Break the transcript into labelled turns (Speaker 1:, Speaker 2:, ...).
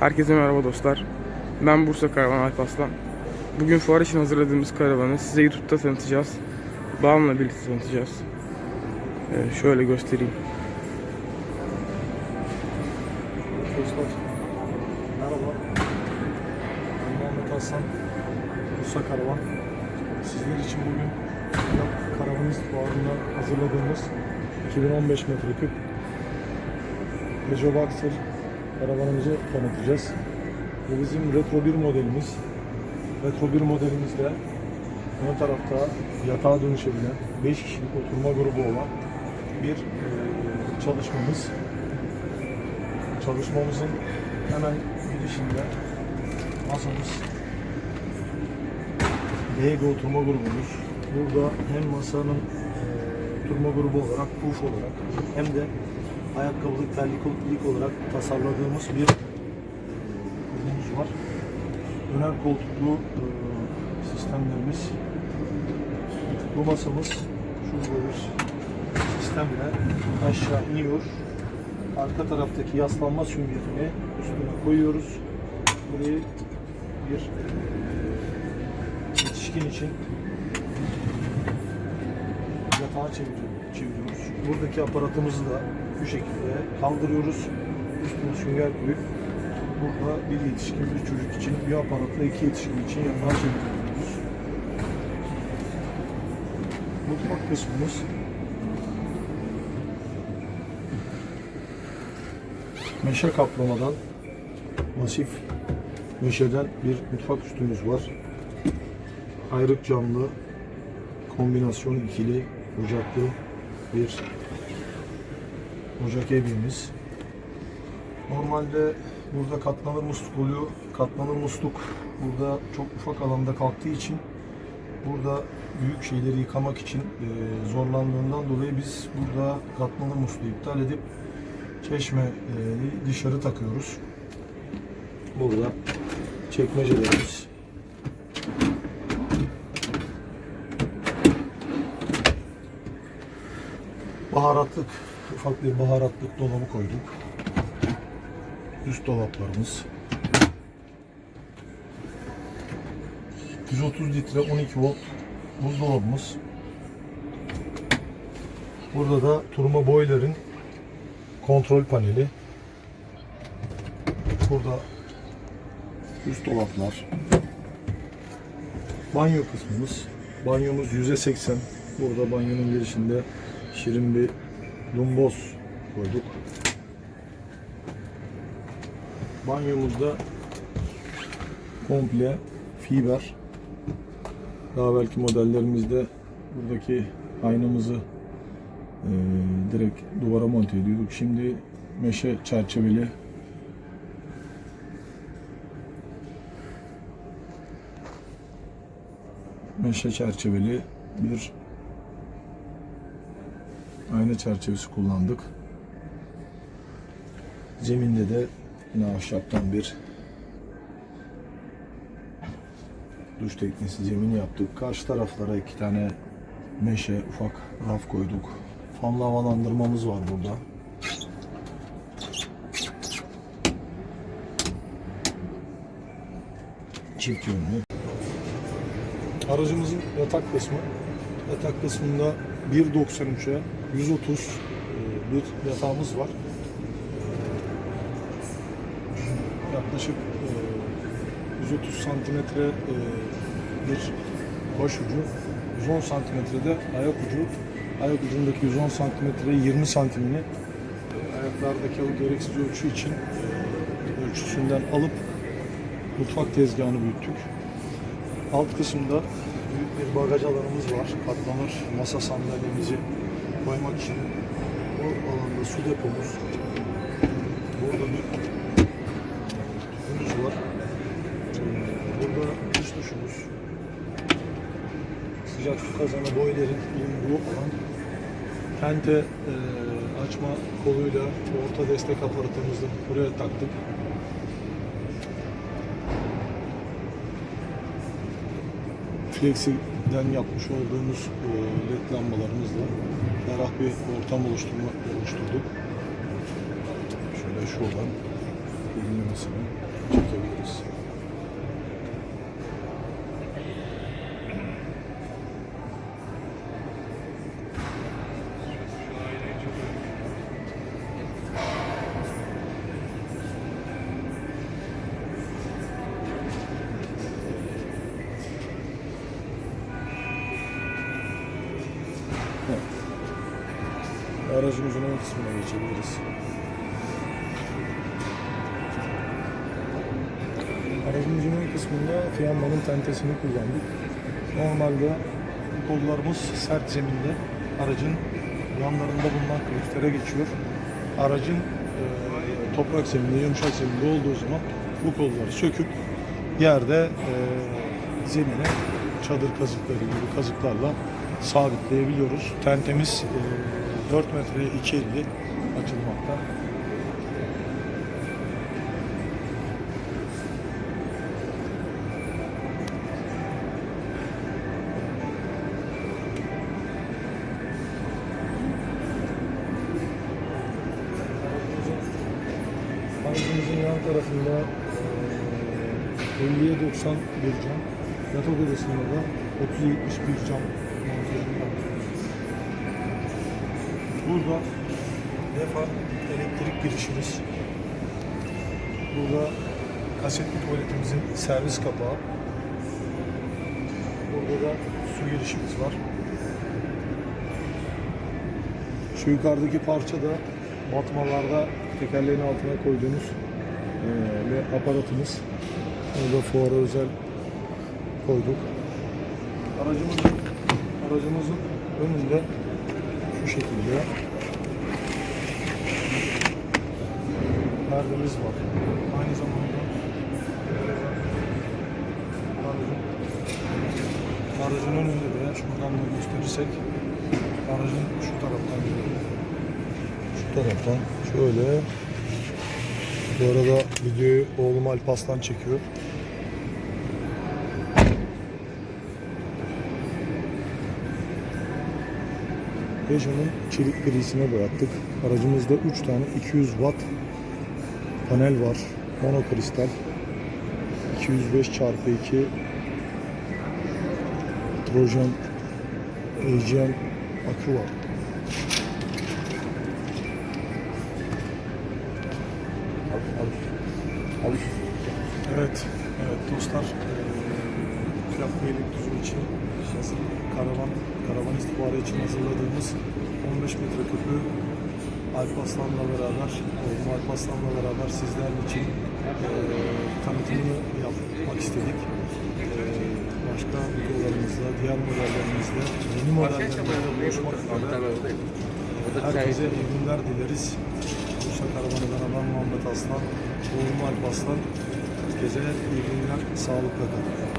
Speaker 1: Herkese merhaba dostlar. Ben Bursa Karavan Alpaslan. Bugün fuar için hazırladığımız karavanı size YouTube'da tanıtacağız. Bağımla birlikte tanıtacağız. Ee, şöyle göstereyim.
Speaker 2: Dostlar, merhaba. Ben Muhammed Hasan, Bursa Karavan. Sizler için bugün Karavanist fuarında hazırladığımız 2015 metreküp Peugeot Boxer karavanımızı tanıtacağız. Bu bizim Retro 1 modelimiz. Retro 1 modelimizde ön tarafta yatağa dönüşebilen 5 kişilik oturma grubu olan bir e, çalışmamız. Çalışmamızın hemen girişinde masamız Lego oturma grubumuz. Burada hem masanın e, oturma grubu olarak, puf olarak hem de ayakkabılık, terliklik olarak tasarladığımız bir e, grubumuz var. Döner koltuklu e, sistemlerimiz. Bu masamız şurada bir sistemle aşağı iniyor arka taraftaki yaslanma süngerini üstüne koyuyoruz. Burayı bir yetişkin için yatağa çeviriyoruz. Buradaki aparatımızı da bu şekilde kaldırıyoruz. Üstüne sünger koyup burada bir yetişkin bir çocuk için bir aparatla iki yetişkin için yatağa çeviriyoruz. Mutfak kısmımız meşe kaplamadan masif meşeden bir mutfak üstümüz var. Ayrık camlı kombinasyon ikili ocaklı bir ocak evimiz. Normalde burada katlanır musluk oluyor. Katlanır musluk burada çok ufak alanda kalktığı için burada büyük şeyleri yıkamak için e, zorlandığından dolayı biz burada katlanır musluğu iptal edip çeşme dışarı takıyoruz. Burada çekmecelerimiz. Baharatlık, ufak bir baharatlık dolabı koyduk. Üst dolaplarımız. 130 litre 12 volt buzdolabımız. Burada da turma boiler'in kontrol paneli. Burada üst dolaplar. Banyo kısmımız. Banyomuz %80. Burada banyonun girişinde şirin bir lumboz koyduk. Banyomuzda komple fiber. Daha belki modellerimizde buradaki aynamızı e, direkt duvara monte ediyorduk. Şimdi meşe çerçeveli meşe çerçeveli bir ayna çerçevesi kullandık. Zeminde de yine ahşaptan bir duş teknesi zemin yaptık. Karşı taraflara iki tane meşe ufak raf koyduk. Fanlı havalandırmamız var burada. Çift yönlü. Aracımızın yatak kısmı. Yatak kısmında 1.93'e 130 e, bir yatağımız var. Yaklaşık e, 130 santimetre e, bir başucu, 110 santimetrede ayak ucu. Ayak ucundaki 110 santimetre 20 santimini e, ayaklardaki o gereksiz ölçü için e, ölçüsünden alıp mutfak tezgahını büyüttük. Alt kısımda büyük bir bagaj alanımız var. Katlanır masa sandalyemizi koymak için. O alanda su depomuz. Burada bir tüpümüz var. Ee, Burada iç duşumuz. Sıcak su kazanı boilerin bulunduğu alan. Pente e, açma koluyla orta destek aparatımızı buraya taktık. Flexi'den yapmış olduğumuz led lambalarımızla ferah bir ortam oluşturma, oluşturduk. Şöyle şu olan derinlemesine çekebiliriz. Aracımızın ön kısmına geçebiliriz. Aracımızın ön kısmında Fiamma'nın tentesini kullandık. Normalde kollarımız sert zeminde. Aracın yanlarında bulunan kliflere geçiyor. Aracın e, toprak zeminde, yumuşak zeminde olduğu zaman bu kolları söküp yerde e, zemine çadır kazıkları gibi kazıklarla sabitleyebiliyoruz. Tentemiz e, 4 metreye 2.50 açılmakta. Aracımızın yan tarafında eee, 50'ye 90 bir cam. Yatak odasında da 30-70 bir cam montajını yaptık. Burada defa elektrik girişimiz. Burada kasetli tuvaletimizin servis kapağı. Burada da su girişimiz var. Şu yukarıdaki parça da batmalarda tekerleğin altına koyduğumuz eee ve aparatımız. Onu da fuara özel koyduk. Aracımızın aracımızın önünde şu şekilde perdemiz var. Aynı zamanda aracın önünde de şuradan da gösterirsek aracın şu taraftan şu taraftan şöyle bu arada videoyu oğlum Alpaslan çekiyor. Peugeot'un çelik grisine boyattık. Aracımızda 3 tane 200 watt panel var. Monokristal. 205 çarpı 2 Trojan AGM akü var. Evet, evet dostlar. Plak Beylikdüzü için hazır karavan, karavan istihbarı için hazırladığımız 15 metre köprü Alparslan'la beraber, oğlum Alparslan'la beraber sizler için e, tanıtımını yapmak istedik. E, başka videolarımızda, diğer modellerimizde, yeni modellerimizde buluşmak üzere. Herkese iyi günler dileriz. Bursa Karavanı'dan ben Muhammed Aslan, oğlum Alp Aslan. Herkese iyi günler, sağlıkla kalın.